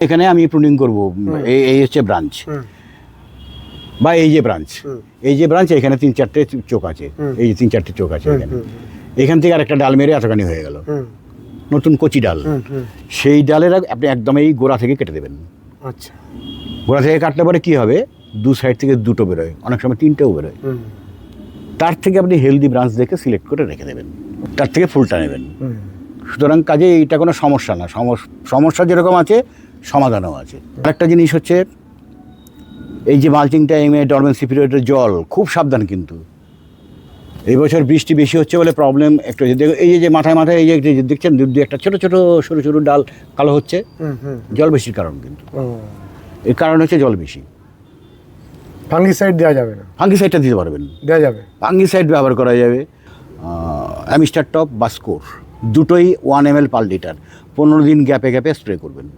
এখানে আমি প্রুনিং করব। এই এই হচ্ছে ব্রাঞ্চ বা এই যে ব্রাঞ্চ এই যে ব্রাঞ্চ এখানে তিন চারটে চোখ আছে। এই যে তিন চারটে চোখ আছে এখানে। এখান থেকে আর একটা ডাল মেরে এতখানি হয়ে গেল। নতুন কচি ডাল। সেই ডালের আপনি একদম এই গোড়া থেকে কেটে দেবেন। আচ্ছা। গোড়া থেকে কাটলে পরে কী হবে? দু সাইড থেকে দুটো বেরোয়। অনেক সময় তিনটেও বেরোয়। তার থেকে আপনি হেলদি ব্রাঞ্চ দেখে সিলেক্ট করে রেখে দেবেন। তার থেকে ফুলটা নেবেন। সুতরাং কাজে এইটা কোনো সমস্যা না। সমস- সমস্যা যেরকম আছে সমাধানও আছে। আরেকটা জিনিস হচ্ছে এই যে মালচিং টাইমে ডরমেন্সি পিরিয়ডের জল খুব সাবধান কিন্তু। এই বছর বৃষ্টি বেশি হচ্ছে বলে প্রবলেম একটু। এই যে- মাথায় মাথায় এই যে দেখছেন একটা ছোটো ছোটো সরু সরু ডাল কালো হচ্ছে। জল বেশির কারণ কিন্তু। এর কারণ হচ্ছে জল বেশি। ফাঙ্গিসাইড দেওয়া যাবে না। ফাঙ্গিসাইডটা দিতে পারবেন। দেওয়া যাবে। ফাঙ্গিসাইড ব্যবহার করা যাবে। অ্যামিস্টার টপ বা স্কোর দুটোই one M L per litre পনেরো দিন গ্যাপে গ্যাপে স্প্রে করবেন।